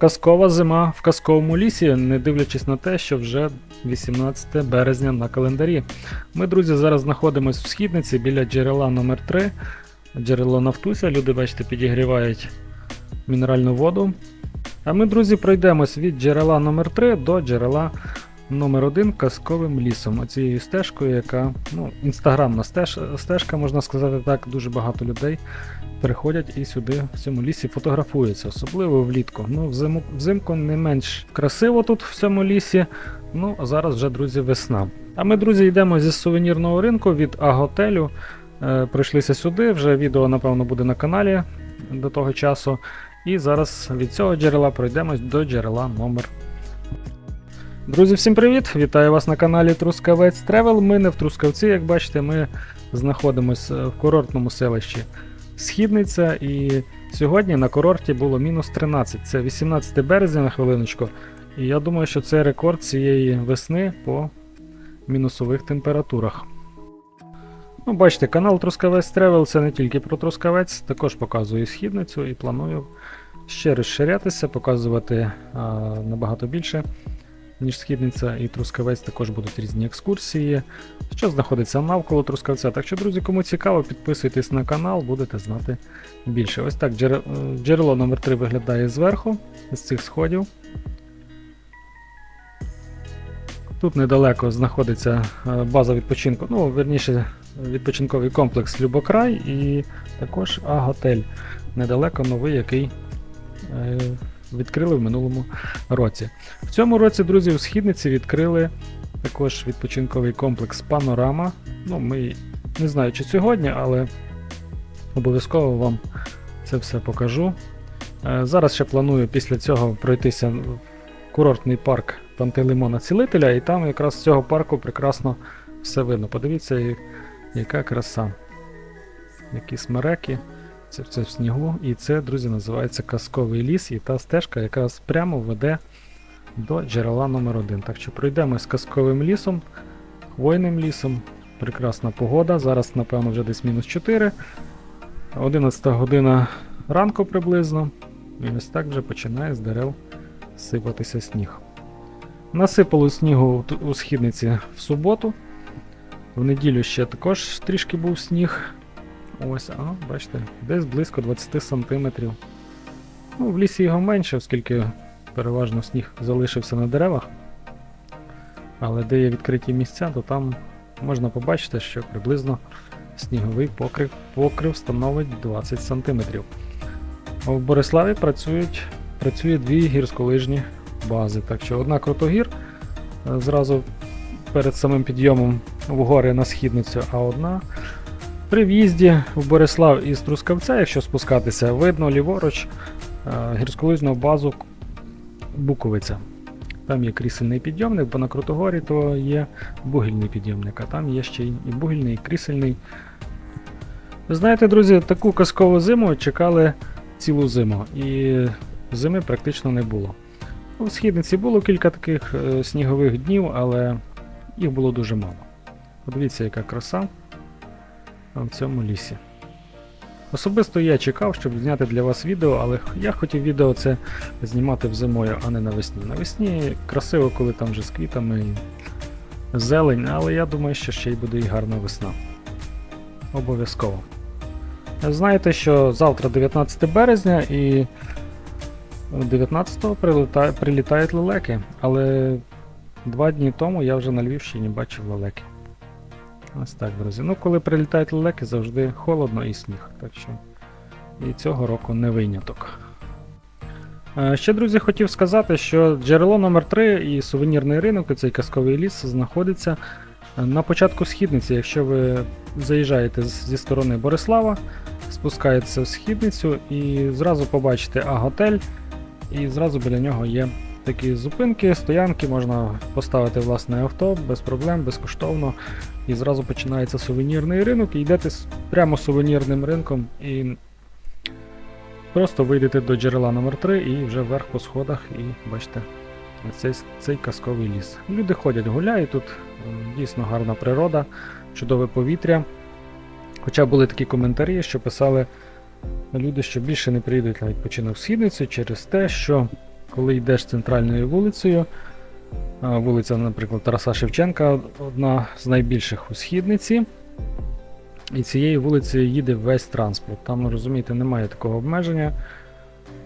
Казкова зима в казковому лісі, не дивлячись на те, що вже 18 березня на календарі. Ми, друзі, зараз знаходимося в східниці біля джерела номер 3 Джерело Нафтуся. Люди, бачите, підігрівають мінеральну воду. А ми, друзі, пройдемось від джерела номер 3 до джерела номер 1 казковим лісом. Оцією стежкою, яка ну, інстаграмна стеж, стежка, можна сказати так, дуже багато людей приходять і сюди в цьому лісі фотографуються, особливо влітку. Ну, взиму, взимку не менш красиво тут в цьому лісі. Ну, а зараз вже, друзі, весна. А ми, друзі, йдемо зі сувенірного ринку від А-готелю. Е, прийшлися сюди. Вже відео, напевно, буде на каналі до того часу. І зараз від цього джерела пройдемось до джерела номер. Друзі, всім привіт! Вітаю вас на каналі Трускавець Тревел. Ми не в Трускавці, як бачите, ми знаходимося в курортному селищі Східниця. І сьогодні на курорті було мінус 13. Це 18 березня на хвилиночку. І я думаю, що це рекорд цієї весни по мінусових температурах. Ну, бачите, канал Трускавець Тревел це не тільки про Трускавець, також показую східницю і планую ще розширятися, показувати а, набагато більше, ніж східниця і Трускавець. Також будуть різні екскурсії, що знаходиться навколо Трускавця. Так що, друзі, кому цікаво, підписуйтесь на канал, будете знати більше. Ось так е, джерело номер 3 виглядає зверху, з цих сходів. Тут недалеко знаходиться е, база відпочинку, ну, верніше, відпочинковий комплекс Любокрай і також А-готель. Недалеко новий, який е, відкрили в минулому році. В цьому році, друзі, у східниці відкрили також відпочинковий комплекс Панорама. Ну, ми не знаю, чи сьогодні, але обов'язково вам це все покажу. Е, Зараз ще планую після цього пройтися в курортний парк Пантелеймона Цілителя, і там якраз з цього парку прекрасно все видно. Подивіться, яка краса. Які смереки. Це все в снігу. І це, друзі, називається казковий ліс, і та стежка якраз прямо веде до джерела номер 1 Так що пройдемо з казковим лісом, хвойним лісом. Прекрасна погода. Зараз, напевно, вже десь мінус 4. 11 година ранку приблизно. І ось так вже починає з дерев сипатися сніг. Насипало снігу у східниці в суботу. В неділю ще також трішки був сніг. Ось, а, бачите, десь близько 20 сантиметрів. Ну, в лісі його менше, оскільки переважно сніг залишився на деревах. Але де є відкриті місця, то там можна побачити, що приблизно сніговий покрив, покрив становить 20 сантиметрів. В Бориславі працюють, працює дві гірськолижні бази. Так що одна крутогір е, зразу перед самим підйомом в гори на східницю, а одна при в'їзді в Борислав із Трускавця, якщо спускатися, видно ліворуч е, гірськолижну базу Буковиця. Там є крісельний підйомник, бо на Крутогорі то є бугільний підйомник, а там є ще і бугільний, і крісельний. Ви знаєте, друзі, таку казкову зиму чекали цілу зиму, і зими практично не було. У східниці було кілька таких е, снігових днів, але їх було дуже мало. Подивіться, яка краса в цьому лісі. Особисто я чекав, щоб зняти для вас відео, але я хотів відео це знімати взимою, а не навесні. Навесні красиво, коли там вже з квітами і зелень, але я думаю, що ще й буде і гарна весна. Обов'язково. Знаєте, що завтра 19 березня і 19-го прилітають лелеки, але два дні тому я вже на Львівщині бачив лелеки. Ось так, друзі. Ну, коли прилітають лелеки, завжди холодно і сніг. Так що і цього року не виняток. Е, Ще, друзі, хотів сказати, що джерело номер 3 і сувенірний ринок, і цей казковий ліс, знаходиться е, на початку східниці. Якщо ви заїжджаєте зі сторони Борислава, спускаєтеся в східницю і зразу побачите А-готель, і зразу біля нього є такі зупинки, стоянки, можна поставити власне авто без проблем, безкоштовно. І зразу починається сувенірний ринок, і йдете прямо сувенірним ринком і просто вийдете до джерела номер 3 і вже вверх по сходах, і бачите цей, цей казковий ліс. Люди ходять, гуляють, тут е, дійсно гарна природа, чудове повітря. Хоча були такі коментарі, що писали люди, що більше не приїдуть на відпочинок в східницю через те, що коли йдеш центральною вулицею, вулиця, наприклад, Тараса Шевченка, одна з найбільших у східниці. І цією вулицею їде весь транспорт. Там, розумієте, немає такого обмеження,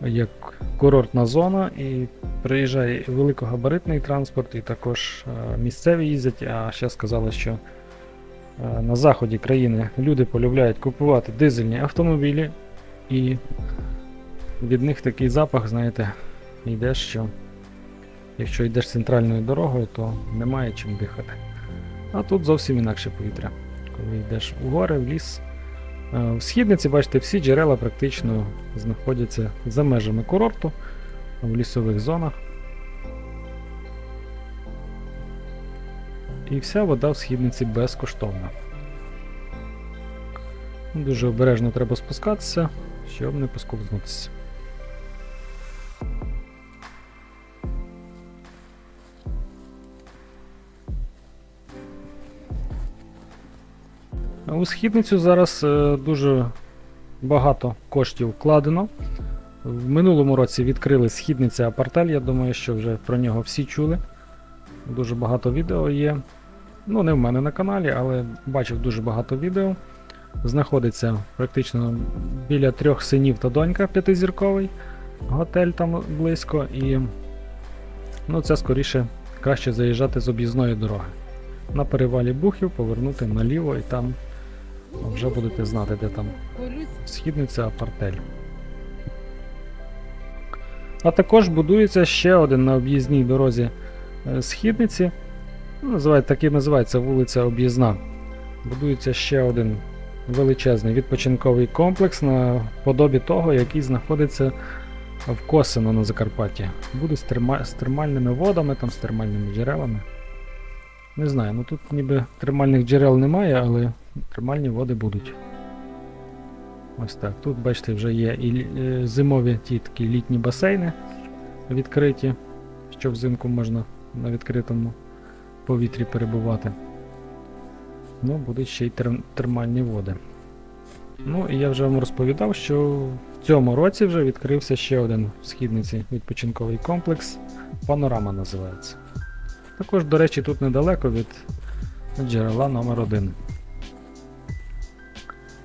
як курортна зона, і приїжджає великогабаритний транспорт, і також е, місцеві їздять. А ще сказали, що е, на заході країни люди полюбляють купувати дизельні автомобілі, і від них такий запах, знаєте, йде, що якщо йдеш центральною дорогою, то немає чим дихати. А тут зовсім інакше повітря. Коли йдеш у гори, в ліс. Е, В східниці, бачите, всі джерела практично знаходяться за межами курорту, в лісових зонах. І вся вода в східниці безкоштовна. Дуже обережно треба спускатися, щоб не поскользнутися. У східницю зараз е, дуже багато коштів вкладено. В минулому році відкрили східниця Апартель, я думаю, що вже про нього всі чули. Дуже багато відео є. Ну, не в мене на каналі, але бачив дуже багато відео. Знаходиться практично біля трьох синів та донька п'ятизірковий готель там близько. І ну, це скоріше краще заїжджати з об'їзної дороги. На перевалі Бухів повернути наліво і там вже будете знати, де там східниця Апартель. А також будується ще один на об'їзній дорозі е, східниці. Ну, називають, так і називається вулиця Об'їзна. Будується ще один величезний відпочинковий комплекс на подобі того, який знаходиться в Косино на Закарпатті. Буде з термальними водами, там, з термальними джерелами. Не знаю, ну тут ніби термальних джерел немає, але термальні води будуть. Ось так. Тут, бачите, вже є і е, зимові ті такі літні басейни відкриті, що взимку можна на відкритому повітрі перебувати. Ну, будуть ще й термальні води. Ну, і я вже вам розповідав, що в цьому році вже відкрився ще один в східниці відпочинковий комплекс. Панорама називається. Також, до речі, тут недалеко від джерела номер 1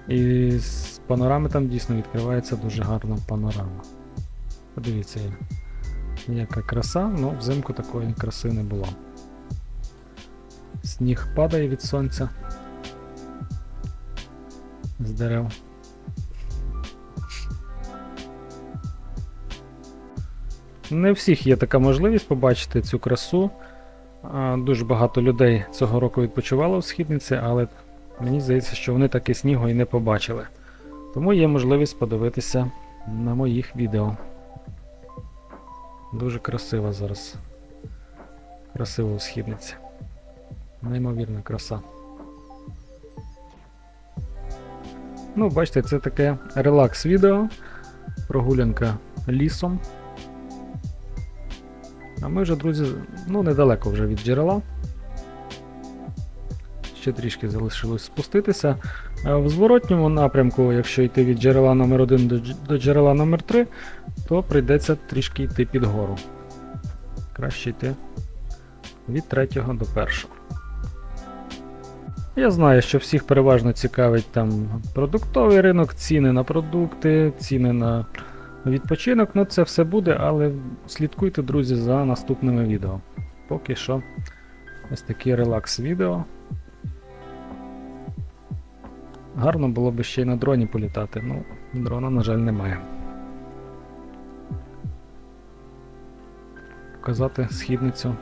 І з панорами там дійсно відкривається дуже гарна панорама. Подивіться, яка краса, ну взимку такої краси не було. Сніг падає від сонця з дерев. Не всіх є така можливість побачити цю красу. Дуже багато людей цього року відпочивало в східниці, але мені здається, що вони таки снігу і не побачили. Тому є можливість подивитися на моїх відео. Дуже красиво зараз. Красиво у східниці. Неймовірна краса. Ну, бачите, це таке релакс відео. Прогулянка лісом. А ми вже, друзі, ну недалеко вже від джерела. Ще трішки залишилось спуститися. В зворотньому напрямку, якщо йти від джерела номер 1 до, джерела номер 3 то прийдеться трішки йти під гору. Краще йти від третього до першого. Я знаю, що всіх переважно цікавить там продуктовий ринок, ціни на продукти, ціни на відпочинок. Ну це все буде, але слідкуйте, друзі, за наступними відео. Поки що ось такі релакс відео. Гарно було б ще й на дроні політати, ну, дрона, на жаль, немає. Показати східницю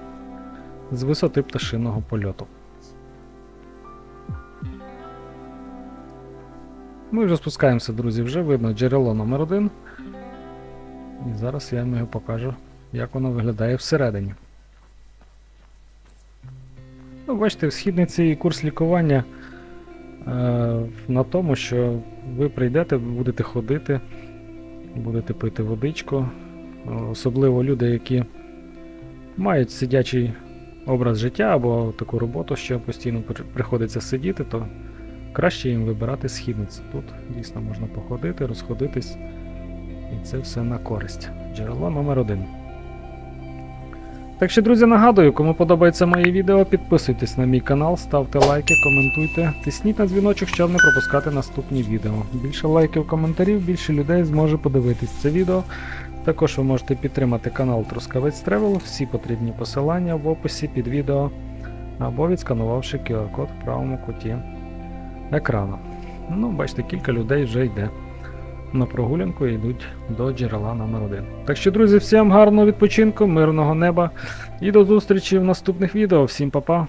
з висоти пташиного польоту. Ми вже спускаємося, друзі, вже видно джерело номер 1 І зараз я вам його покажу, як воно виглядає всередині. Ну, бачите, в східниці курс лікування е, на тому, що ви прийдете, будете ходити, будете пити водичку. Особливо люди, які мають сидячий образ життя або таку роботу, що постійно приходиться сидіти, то краще їм вибирати східницю. Тут дійсно можна походити, розходитись, і це все на користь. Джерело номер один. Так що, друзі, нагадую, кому подобається моє відео, підписуйтесь на мій канал, ставте лайки, коментуйте, тисніть на дзвіночок, щоб не пропускати наступні відео. Більше лайків, коментарів, більше людей зможе подивитись це відео. Також ви можете підтримати канал Трускавець Тревел, всі потрібні посилання в описі під відео або відсканувавши QR-код в правому куті екрану. Ну, бачите, кілька людей вже йде на прогулянку і йдуть до джерела номер 1 Так що, друзі, всім гарного відпочинку, мирного неба і до зустрічі в наступних відео. Всім па-па!